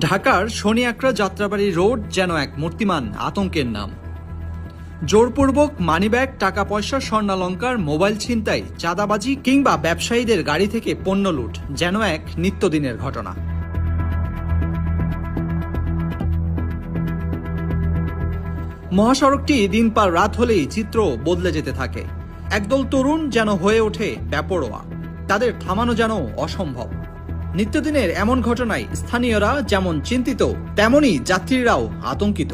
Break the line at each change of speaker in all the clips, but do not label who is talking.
ঢাকার শনিয়াকড়া যাত্রাবাড়ি রোড যেন এক মূর্তিমান আতঙ্কের নাম। জোরপূর্বক মানিব্যাগ টাকা পয়সা স্বর্ণালঙ্কার, মোবাইল ছিনতাই, চাঁদাবাজি কিংবা ব্যবসায়ীদের গাড়ি থেকে পণ্য লুট যেন এক নিত্যদিনের ঘটনা। মহাসড়কটি দিন পার রাত হলেই চিত্র বদলে যেতে থাকে। একদল তরুণ যেন হয়ে ওঠে ব্যাপরোয়া। তাদের থামানো যেন অসম্ভব। নিত্যদিনের এমন ঘটনায় স্থানীয়রা যেমন চিন্তিত তেমনি যাত্রীরাও আতঙ্কিত।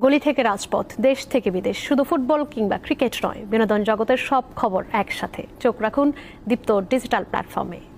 গলি থেকে রাজপথ, দেশ থেকে বিদেশ। শুধু ফুটবল কিংবা ক্রিকেট নয়, বিনোদন জগতের সব খবর একসাথে। চোখ রাখুন দীপ্ত ডিজিটাল প্ল্যাটফর্মে।